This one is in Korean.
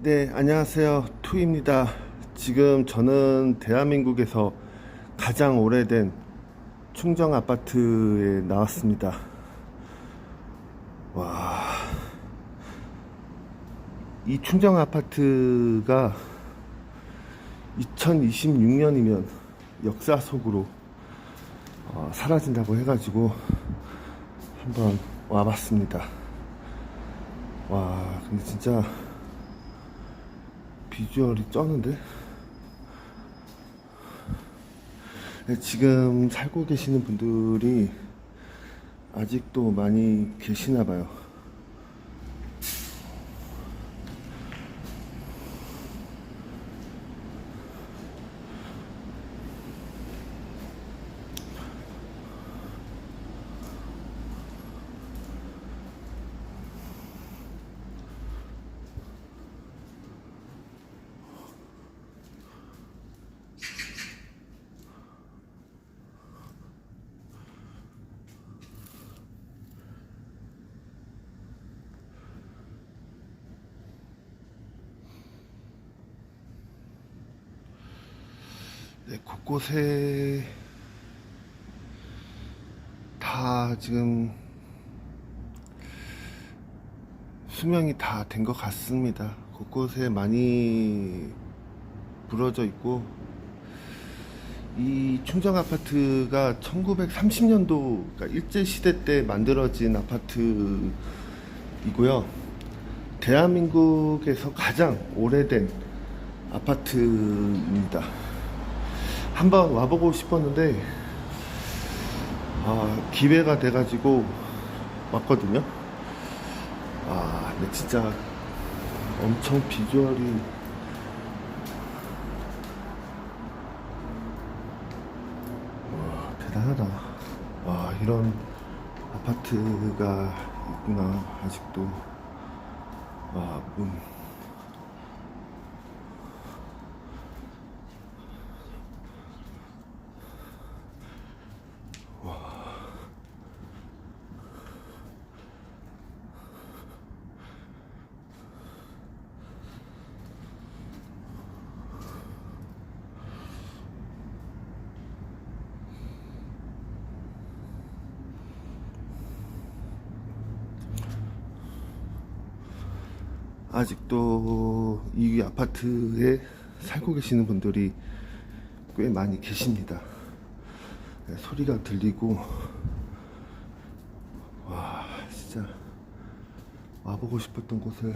네, 안녕하세요. 투입니다. 지금 저는 대한민국에서 가장 오래된 충정 아파트에 나왔습니다. 와. 이 충정 아파트가 2026년이면 역사 속으로 어, 사라진다고 해가지고 한번 와봤습니다. 와, 근데 진짜 비주얼이 쩌는데? 네, 지금 살고 계시는 분들이 아직도 많이 계시나 봐요. 네, 곳곳에 다 지금 수명이 다 된 것 같습니다. 곳곳에 많이 부러져 있고 이 충정 아파트가 1930년도 그러니까 일제 시대 때 만들어진 아파트이고요. 대한민국에서 가장 오래된 아파트입니다. 한번 와보고 싶었는데 아, 기회가 돼가지고 왔거든요. 아, 근데 진짜 엄청 비주얼이 와, 대단하다. 와, 이런 아파트가 있구나, 아직도. 와, 문. 아직도 이 아파트에 살고 계시는 분들이 꽤 많이 계십니다. 네, 소리가 들리고 와 진짜 와보고 싶었던 곳을